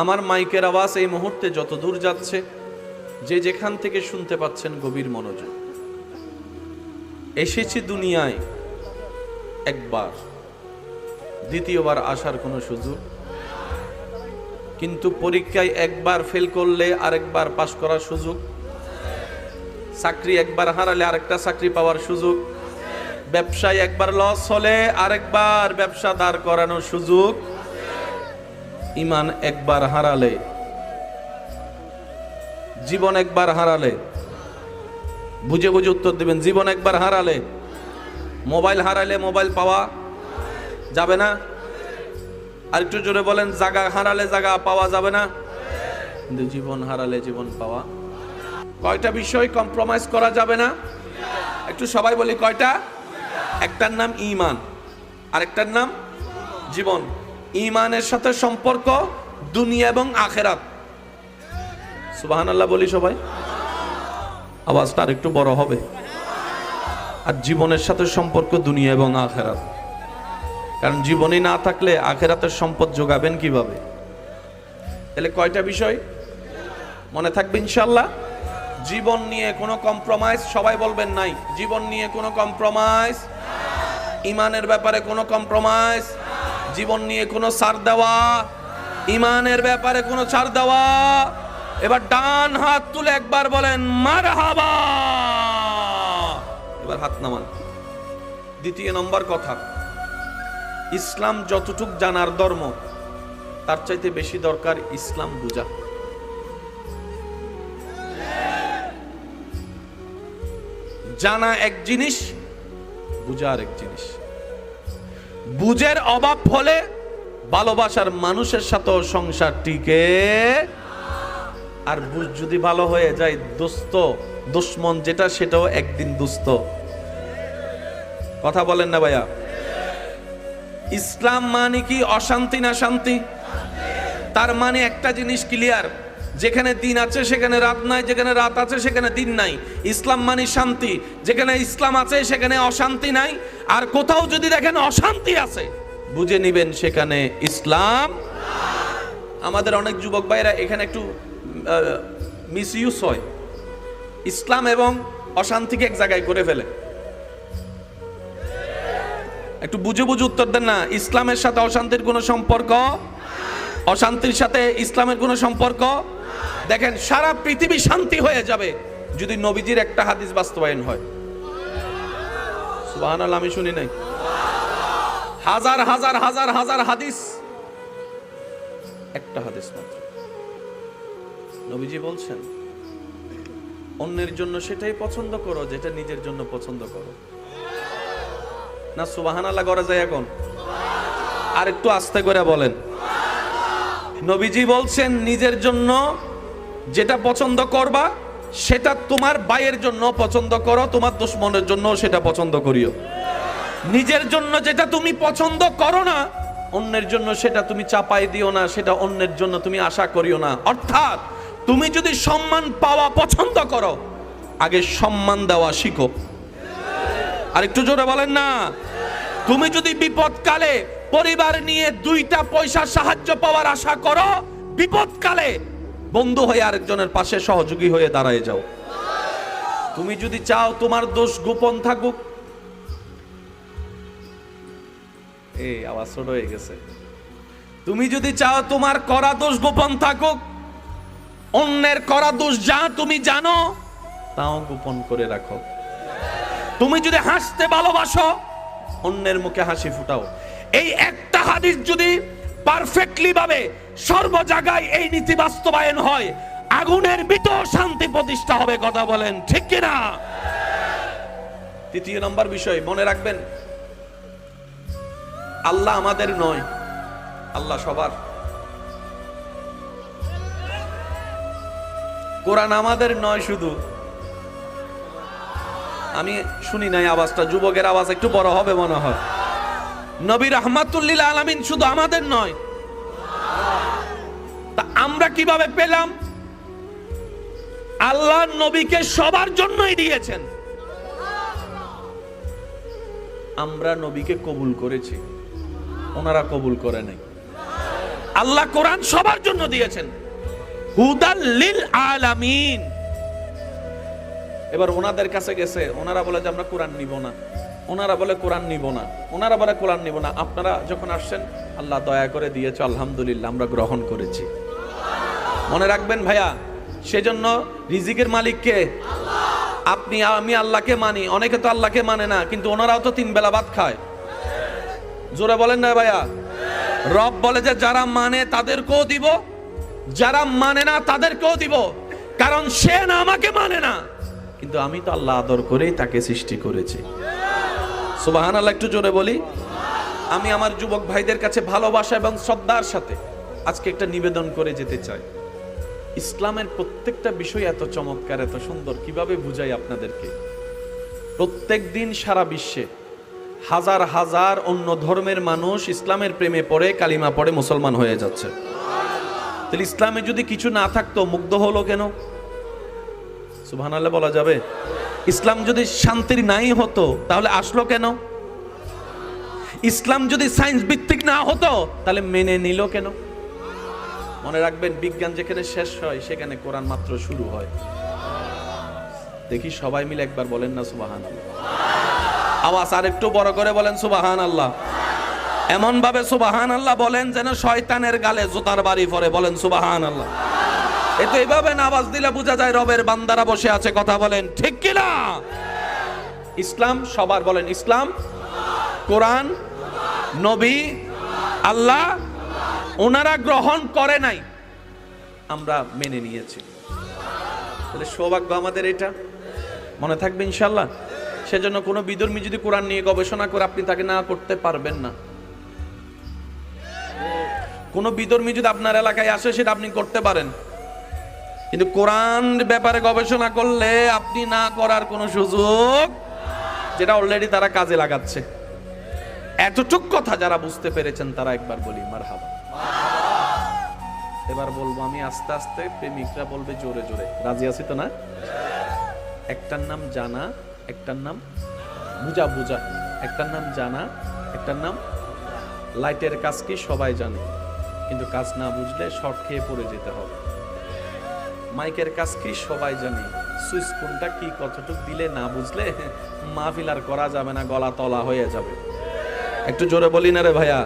আমার মাইকের আওয়াজ এই মুহূর্তে যত দূর যাচ্ছে, যে যেখান থেকে শুনতে পাচ্ছেন গভীর মনোযোগ। এসেছি দুনিয়ায় একবার, দ্বিতীয়বার আসার কোনো সুযোগ। কিন্তু পরীক্ষায় একবার ফেল করলে আরেকবার পাশ করার সুযোগ। চাকরি একবার হারালে আরেকটা চাকরি পাওয়ার সুযোগ। ব্যবসায় একবার লস হলে আরেকবার ব্যবসা দাঁড় করানোর সুযোগ। ইমান একবার হারালে, জীবন একবার হারালে, বুঝে বুঝে উত্তর দিবেন, জীবন একবার হারালে, মোবাইল হারালে মোবাইল পাওয়া যাবে না? আর একটু জোরে বলেন, জাগা হারালে জাগা পাওয়া যাবে না? কিন্তু জীবন হারালে জীবন পাওয়া কয়টা বিষয় কম্প্রোমাইজ করা যাবে না? একটু সবাই বলি কয়টা? একটার নাম ইমান, আরেকটার নাম জীবন। ইমানের সাথে সম্পর্ক, দুনিয়া এবং আখেরাত। সুবাহান আল্লাহ বলি সবাই। আওয়াজটা আর একটু বড় হবে। আর জীবনের সাথে সম্পর্ক, দুনিয়া এবং আখেরাত। কারণ জীবনই না থাকলে আখেরাতের সম্পদ যোগাবেন কীভাবে? তাহলে কয়টা বিষয়? মনে থাকবে ইনশাল্লাহ জীবন নিয়ে কোনো কম্প্রোমাইজ সবাই বলবেন নাই। জীবন নিয়ে কোনো কম্প্রোমাইজ ইমানের ব্যাপারে কোনো কম্প্রোমাইজ জীবন নিয়ে কোনো ছাড় দেওয়া, ইমানের ব্যাপারে কোনো ছাড় দেওয়া। এবার ডান হাত তুলে একবার বলেন মার এবার হাত নামান। দ্বিতীয় নম্বর কথা, ইসলাম যতটুক জানার ধর্ম, তার চাইতে বেশি দরকার ইসলাম বুঝা। জানা এক জিনিস, বুঝা আর এক জিনিস। বুঝের অভাব ফলে ভালোবাসার মানুষের সাথেও সংসার টিকে। আর বুঝ যদি ভালো হয়ে যায় দোস্ত দুশ্মন যেটা, সেটাও একদিন দুস্ত কথা বলেন না ভাইয়া। ইসলাম মানে কি? অশান্তি না শান্তি? তার মানে একটা জিনিস ক্লিয়ার যেখানে দিন আছে, সেখানে রাত নাই, যেখানে রাত আছে, সেখানে দিন নাই। ইসলাম মানে শান্তি। যেখানে ইসলাম আছে, সেখানে অশান্তি নাই। আর কোথাও যদি দেখেন অশান্তি আছে, বুঝে নিবেন সেখানে ইসলাম। আমাদের অনেক যুবক ভাইরা এখানে একটু মিস ইউজ হয়। ইসলাম এবং অশান্তিকে এক জায়গায় করে ফেলে। একটু বুঝে বুঝে উত্তর দেন না। ইসলামের সাথে অশান্তির কোনো সম্পর্ক? অশান্তির সাথে ইসলামের কোনো সম্পর্ক? দেখেন, সারা পৃথিবী শান্তি হয়ে যাবে যদি নবীজির একটা হাদিস বাস্তবায়ন হয়। সুবহানাল্লাহ, আমি শুনি নাই। হাজার হাজার হাজার হাজার হাদিস, একটা হাদিস মাত্র। নবীজি বলছেন, অন্যের জন্য সেটাই পছন্দ করো, যেটা নিজের জন্য পছন্দ করো। না সুবাহান আল্লাহ করা যায় এখন? আর একটু আস্তে করে বলেন। নবীজি বলছেন, নিজের জন্য যেটা পছন্দ করবা, সেটা তোমার ভাইয়ের জন্য পছন্দ করো, তোমার দুশ্মনের জন্য সেটা পছন্দ করিও। নিজের জন্য যেটা তুমি পছন্দ করো না, অন্যের জন্য সেটা তুমি চাপাই দিও না, সেটা অন্যের জন্য তুমি আশা করিও না। অর্থাৎ, তুমি যদি সম্মান পাওয়া পছন্দ করো, আগে সম্মান দেওয়া শিখো। আর একটু জোরে বলেন না। তুমি যদি বিপদকালে পরিবার নিয়ে দুইটা পয়সা সাহায্য পাওয়ার আশা করো, বিপদকালে বন্ধু হয়ে আরেকজনের পাশে সহযোগী হয়ে দাঁড়ায় যাও। তুমি যদি চাও তোমার দোষ গোপন থাকুক। এই, আওয়াজ ছোট হয়ে গেছে। তুমি যদি চাও তোমার করা দোষ গোপন থাকুক, অন্যের করা দোষ যা তুমি জানো, তাও গোপন করে রাখো। তুমি যদি হাসতে ভালোবাসো, অন্যের মুখে হাসি ফুটাও। এই একটা হাদিস যদি পারফেক্টলি ভাবে সর্ব জায়গায় এই নীতি বাস্তবায়ন হয়। আগুনের ভিতর শান্তি প্রতিষ্ঠা হবে কথা বলেন, ঠিক কিনা? তৃতীয় নম্বর বিষয়, মনে রাখবেন, আল্লাহ আমাদের নয়, আল্লাহ সবার। কোরআন আমাদের নয় শুধু। আমি শুনি নাই আওয়াজটা, যুবকের আওয়াজ একটু বড় হবে মনে হয়। নবী রহমাতুল্লিল আলামিন শুধু আমাদের নয়। তা আমরা কীভাবে পেলাম? আল্লাহ নবীকে সবার জন্যই দিয়েছেন। আমরা নবীকে কবুল করেছি। ওনারা কবুল করে নাই। আল্লাহ কোরআন সবার জন্য দিয়েছেন। হুদাল লিল আলামিন। এবার ওনাদের কাছে গেছে। ওনারা বলে যে আমরা কোরআন নিব না। ওনারা বলে কোরআন নিব না। ওনারা বলে কোরআন নিব না। আপনারা যখন আসছেন আল্লাহ দয়া করে দিয়েছে আলহামদুলিল্লাহ আমরা গ্রহণ করেছি। মনে রাখবেন ভাইয়া সেজন্য রিজিকের মালিককে আপনি আমি আল্লাহকে মানি অনেকে তো আল্লাহকে মানে না কিন্তু ওনারাও তো তিন বেলা ভাত খায়। জোরে বলেন না ভাইয়া। রব বলে যে যারা মানে তাদেরকেও দিব। যারা মানে না তাদেরকেও দিব। কারণ সে না আমাকে মানে না। কিন্তু আমি তো আল্লাহ আদর করেই তাকে সৃষ্টি করেছি। সুবাহান আল্লাহ একটু জোরে বলি। আমি আমার যুবক ভাইদের কাছে ভালোবাসা এবং শ্রদ্ধার সাথে আজকে একটা নিবেদন করে যেতে চাই। ইসলামের প্রত্যেকটা বিষয় এত চমৎকার, এত সুন্দর, কীভাবে বুঝাই আপনাদেরকে? প্রত্যেক দিন সারা বিশ্বে হাজার হাজার অন্য ধর্মের মানুষ ইসলামের প্রেমে পড়ে, কালিমা পড়ে, মুসলমান হয়ে যাচ্ছে। তাহলে ইসলামে যদি কিছু না থাকতো, মুগ্ধ হলো কেন? সুবহানাল্লাহ বলা যাবে? ইসলাম যদি শান্তির নাই হতো, তাহলে আসলো কেন? ইসলাম যদি সায়েন্স ভিত্তিক না হতো, তাহলে মেনে নিল কেন? মনে রাখবেন, বিজ্ঞান যেখানে শেষ হয়, সেখানে কোরআন মাত্র শুরু হয়। দেখি সবাই মিলে একবার বলেন না সুবাহান আওয়াজ আর একটু বড় করে বলেন সুবাহান আল্লাহ এমন ভাবে সুবাহান আল্লাহ বলেন যেন শয়তানের গালে জুতার বাড়ি পরে বলেন সুবাহান আল্লাহ এ তো এইভাবে না আওয়াজ দিলে বোঝা যায় রবের বান্দারা বসে আছে, কথা বলেন, ঠিক কিনা? ইসলাম, সবার বলেন, ইসলাম, কোরআন, নবী, আল্লাহ, ওনারা গ্রহণ করে নাই। আমরা মেনে নিয়েছি। তাহলে সৌভাগ্য আমাদের এটা। মনে থাকবে ইনশাল্লাহ সেজন্য কোনো বিধর্মী যদি কোরআন নিয়ে গবেষণা করে, আপনি তাকে না করতে পারবেন না। কোনো বিধর্মী যদি আপনার এলাকায় আসে, সেটা আপনি করতে পারেন। কিন্তু কোরআন ব্যাপারে গবেষণা করলে আপনি না করার কোনো সুযোগ যেটা অলরেডি তারা কাজে লাগাচ্ছে। এতটুক কথা যারা বুঝতে পেরেছেন তারা একবার বলি, মারহাবা। এবার বলব আমি আস্তে আস্তে প্রেমিকরা বলবে জোরে জোরে। রাজি আছি তো না? একটার নাম জানা, একটার নাম বুঝা বুঝা একটার নাম জানা, একটার নাম লাইটের কাজ কি সবাই জানে। কিন্তু কাজ না বুঝলে শর্ট খেয়ে পড়ে যেতে হবে। মাইকের কাজ কি সবাই জানি? সুইচ কোনটা কি কতটুক দিলে না বুঝলে মাহফিল আর করা যাবে না, গলা তলা হয়ে যাবে। একটু জোরে বলি না রে ভাইয়া?